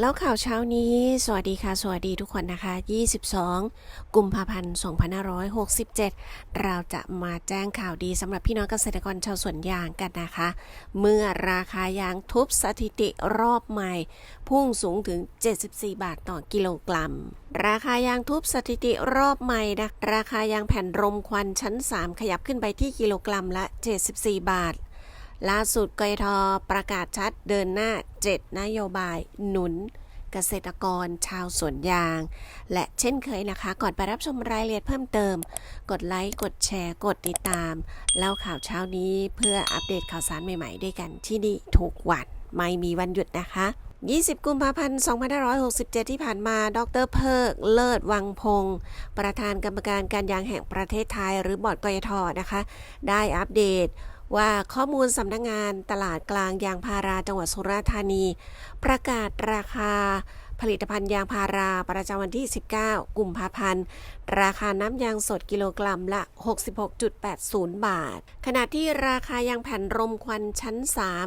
แล้วข่าวเช้านี้ สวัสดีค่ะ สวัสดีทุกคนนะคะ 22 กุมภาพันธ์ 2567 เราจะมาแจ้งข่าวดีสำหรับพี่น้องเกษตรกรชาวสวนยางกันนะคะ เมื่อราคายางทุบสถิติรอบใหม่ พุ่งสูงถึง 74 บาทต่อกิโลกรัม ราคายางทุบสถิติรอบใหม่นะราคายางแผ่นรมควันชั้น 3 ขยับขึ้นไปที่กิโลกรัมละ 74 บาท ล่าสุดกยทประกาศชัดเดินหน้า 7 นโยบายหนุนเกษตรกรชาวสวนยาง และเช่นเคยนะคะ ก่อนไปรับชมรายละเอียดเพิ่มเติม กดไลค์ กดแชร์ กดติดตาม เล่าข่าวเช้านี้เพื่ออัปเดตข่าวสารใหม่ๆ ด้วยกันที่นี่ทุกวันไม่มีวันหยุดนะคะ 20 กุมภาพันธ์ 2567 ที่ผ่านมา ดรเพิก เลิศวังพงศ์ประธานกรรมการการยางแห่งประเทศไทย หรือบอร์ดกยทนะคะ ได้อัปเดต ว่าข้อมูลสำนักงงานตลาดกลางยางพาราจังหวัดสุราษฎร์ธานี ประกาศราคาผลิตภัณฑ์ยางพาราประจำวันที่ 19 กุมภาพันธ์ ราคาน้ำยางสดกิโลกรัมละ 66.80 บาท ขณะที่ราคายางแผ่นรมควันชั้น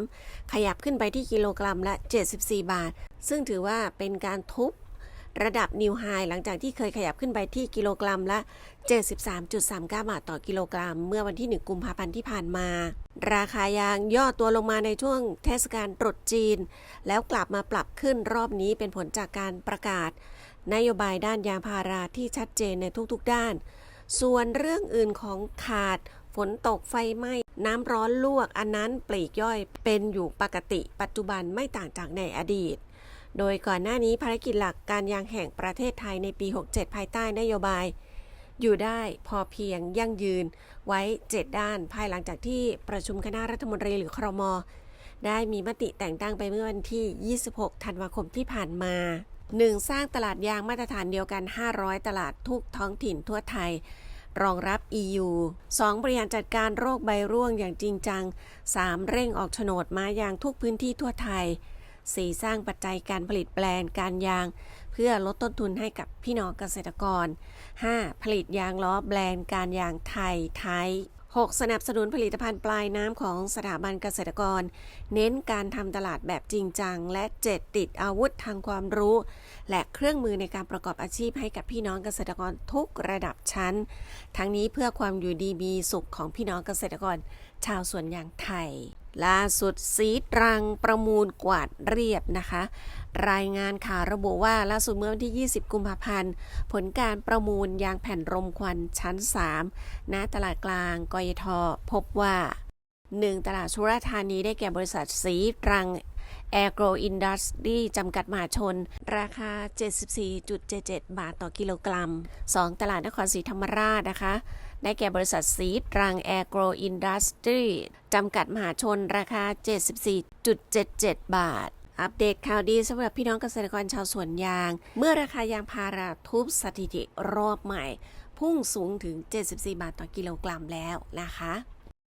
3 ขยับขึ้นไปที่กิโลกรัมละ 74 บาท ซึ่งถือว่าเป็นการทุบ ระดับนิวไฮหลังจากที่เคยขยับขึ้นไปที่กิโลกรัมละ 73.39 บาทต่อกิโลกรัม เมื่อวันที่ 1 กุมภาพันธ์ที่ผ่านมา ราคายางย่อตัวลงมาในช่วงเทศกาลตรุษจีน แล้วกลับมาปรับขึ้นรอบนี้เป็นผลจากการประกาศ นโยบายด้านยางพาราที่ชัดเจนในทุกๆด้าน ส่วนเรื่องอื่นของขาดฝนตกไฟไหม้น้ำร้อนลวกอันนั้นปลีกย่อยเป็นอยู่ปกติ ปัจจุบันไม่ต่างจากในอดีต โดยก่อนหน้านี้ภารกิจหลักการยางแห่งประเทศไทยในปี 67 ภายใต้นโยบาย อยู่ได้พอเพียงยั่งยืนไว้ 7 ด้าน ภายหลังจากที่ประชุมคณะรัฐมนตรีหรือครม ได้มีมติแต่งตั้งไปเมื่อวันที่ 26 ธันวาคมที่ผ่านมา 1. สร้างตลาดยางมาตรฐานเดียวกัน 500 ตลาดทุกท้องถิ่นทั่วไทยรองรับ EU 2. บริหารจัดการโรคใบร่วงอย่างจริงจัง 3. เร่งออกโฉนดไม้ยางทุกพื้นที่ทั่วไทย 4. สร้างปัจจัยการผลิตแปลนการยาง เพื่อลดต้นทุนให้กับพี่น้องเกษตรกร 5. ผลิตยางล้อแบรนด์การยางไทยไทย 6. สนับสนุนผลิตภัณฑ์ปลายน้ำของสถาบันเกษตรกร เน้นการทำตลาดแบบจริงจัง และ 7. ติดอาวุธทางความรู้ และเครื่องมือในการประกอบอาชีพให้กับพี่น้องเกษตรกรทุกระดับชั้น ทั้งนี้เพื่อความอยู่ดีมีสุขของพี่น้องเกษตรกร ชาวสวนยางไทย ล่าสุดสีตรังประมูลกวาดเรียบนะคะ รายงานข่าวระบุว่าล่าสุดเมื่อวันที่ 20 กุมภาพันธ์ ผลการประมูลยางแผ่นรมควันชั้น 3 ณ ตลาดกลางกยทพบว่า 1. ตลาดสุราธานีได้แก่บริษัทสีตรังแอโกรอินดัสทรีจำกัดมหาชน ราคา 74.77 บาทต่อกิโลกรัม 2. ตลาดนครศรีธรรมราชนะคะ ได้แก่บริษัทสีดรังแอโกรอินดัสทรีจำกัดมหาชนราคา 74.77 บาท อัปเดตข่าวดีสำหรับพี่น้องเกษตรกรชาวสวนยาง เมื่อราคายางพาราทุบสถิติรอบใหม่ พุ่งสูงถึง 74 บาทต่อกิโลกรัมแล้วนะคะ